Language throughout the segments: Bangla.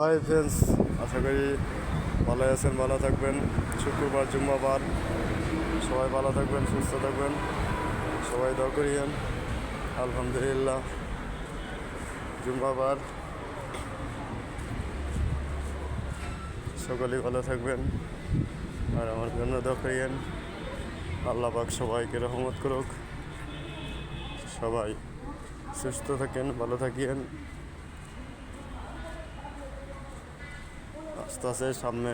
হাই ফ্রেন্ডস আশা করি ভালো আছেন, ভালো থাকবেন। শুক্রবার, জুম্মাবার। সবাই ভালো থাকবেন, সুস্থ থাকবেন। সবাই দোয়া করিয়েন। আলহামদুলিল্লাহ। জুম্মাবার। সকলেই ভালো থাকবেন। আর আমার জন্য দোয়া আল্লাহ পাক সবাইকে রহমত করুক। সবাই সুস্থ থাকেন, ভালো থাকিয়েন। আস্তে সামনে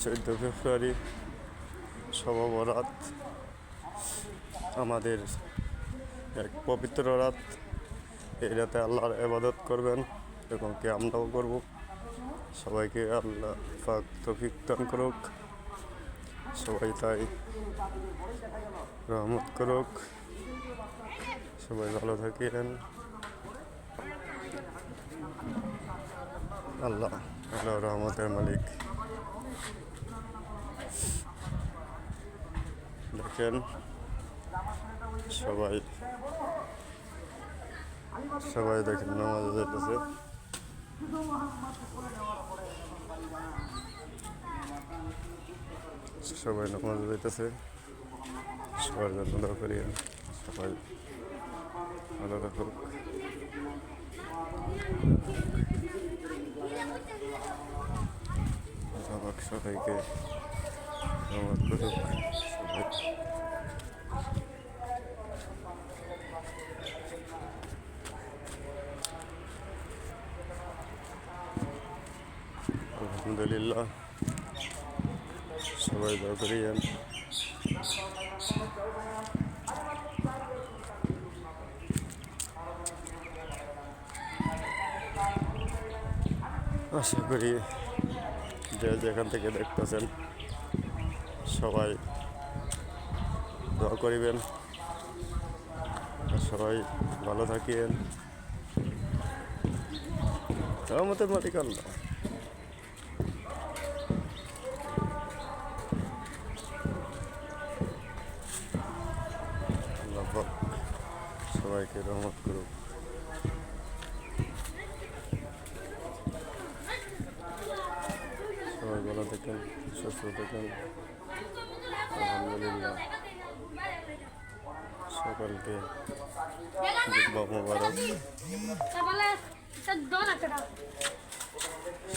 চোদ্দ ফেব্রুয়ারি সবরাত আমাদের এক পবিত্র রাত। এই রাতে আল্লাহর এবাদত করবেন এবং কে আমরাও করব। সবাইকে আল্লাহ পাক তফিক দান করুক। সবাই তাই রহমত করুক। সবাই ভালো থাকেন। আল্লাহ আল্লাহ রহমতের মালিক দেখেন সবাই সবাই দেখেন নামাজে যাইতেছে সবাই নামাজে যাইতেছে সবার জন্য দোয়া করি সবাই ভালো থাকুক সবাক সবাইকে রহমত করুক সবাই আলহামদুলিল্লাহ সবাই দোয়া করিয়েন আশা করি যে যেখান থেকে দেখতেছেন, সবাই দোয়া করিবেন। সবাই ভালো থাকিয়েন। রহমতের মালিক আল্লাহ সবাইকে রহমত করুক সবাই ভালো থাকেন সুস্থ থাকেন আলহামদুলিল্লাহ। সকলকে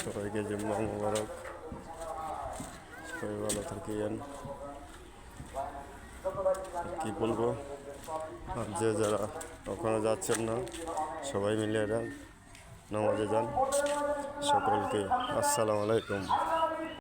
সবাইকে জুম্মা মোবারক। সবাই ভালো থাকিয়েন কি বলব? আর যে যারা ওখানে যাচ্ছেন না, সবাই মিলে যান, নামাজে যান। সকলকে আসসালামু আলাইকুম।